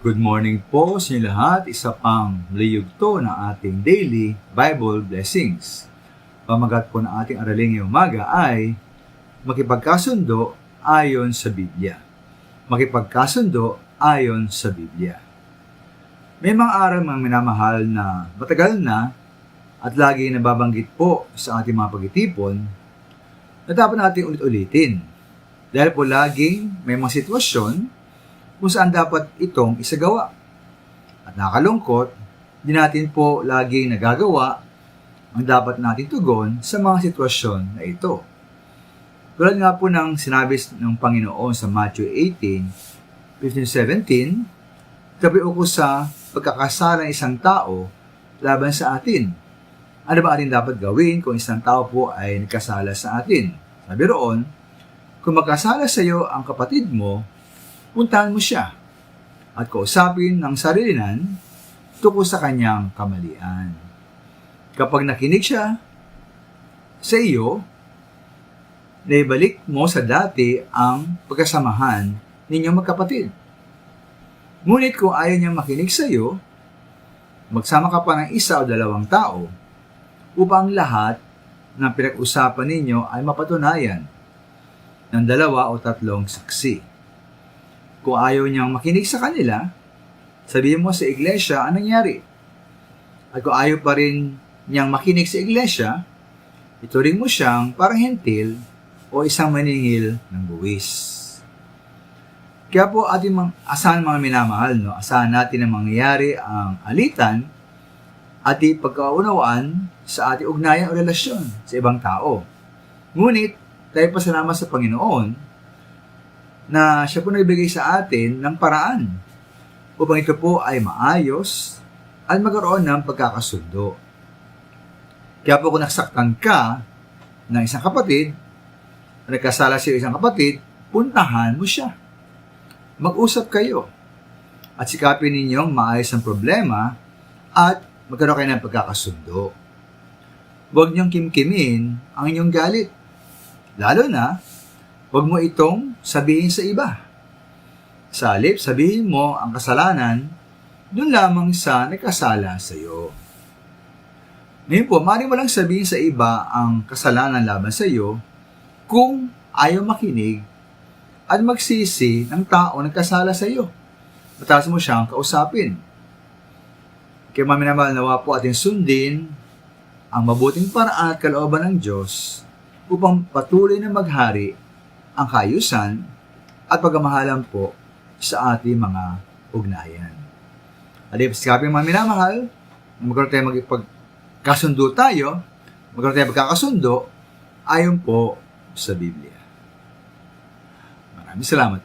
Good morning po sa inyo lahat. Isa pang liyugto ng ating daily Bible blessings. Pamagat po ng ating araling ngayong umaga ay makipagkasundo ayon sa Biblia. Makipagkasundo ayon sa Biblia. May mga aral mga minamahal na matagal na at lagi nababanggit po sa ating mga pagitipon na dapat natin ulit-ulitin. Dahil po laging may mga sitwasyon kung saan dapat itong isagawa. At nakalungkot, di natin po laging nagagawa ang dapat natin tugon sa mga sitwasyon na ito. Tulad nga po ng sinabi ng Panginoon sa Matthew 18, 15-17, Kabi ko sa pagkakasala ng isang tao laban sa atin. Ano ba ating dapat gawin kung isang tao po ay nagkasala sa atin? Sabi roon, kung magkasala sa iyo ang kapatid mo, puntahan mo siya at kausapin ng sarilinan tungkol sa kanyang kamalian. Kapag nakinig siya sa iyo, naibalik mo sa dati ang pagkasamahan ninyong magkapatid. Ngunit kung ayaw niyang makinig sa iyo, magsama ka pa ng isa o dalawang tao upang lahat ng pinag-usapan ninyo ay mapatunayan ng dalawa o tatlong saksi. Kung ayaw niyang makinig sa kanila, sabihin mo sa iglesia ang nangyari. At kung ayaw pa rin niyang makinig sa iglesia, ituring mo siyang parang hentil o isang maningil ng buwis. Kaya po ating mga, asahan mga minamahal, no? asahan natin na mangyayari ang alitan at pagkaunawaan sa ating ugnayan o relasyon sa ibang tao. Ngunit, tayo pasalamat sa Panginoon na siya po nagbigay sa atin ng paraan upang ito po ay maayos at magkaroon ng pagkakasundo. Kaya po kung nasaktan ka ng isang kapatid, nagkasala sa isang kapatid, puntahan mo siya. Mag-usap kayo at sikapin ninyong maayos ang problema at magkaroon kayo ng pagkakasundo. Huwag niyong kimkimin ang inyong galit. Lalo na Huwag mo itong sabihin sa iba. Sa halip, sabihin mo ang kasalanan doon lamang sa nagkasala sa iyo. Ngayon po, maaari mo lang sabihin sa iba ang kasalanan laban sa iyo kung ayaw makinig at magsisi ng tao nagkasala sa iyo. Mataas mo siyang kausapin. Kaya maminamahal nawa po ating sundin ang mabuting paraan at kalooban ng Diyos upang patuloy na maghari ang kayusan at pagmamahalan po sa ating mga ugnayan. At if sabi mga minamahal, magkaroon tayo magpagkasundo tayo, magkaroon tayo magkakasundo, ayon po sa Biblia. Maraming salamat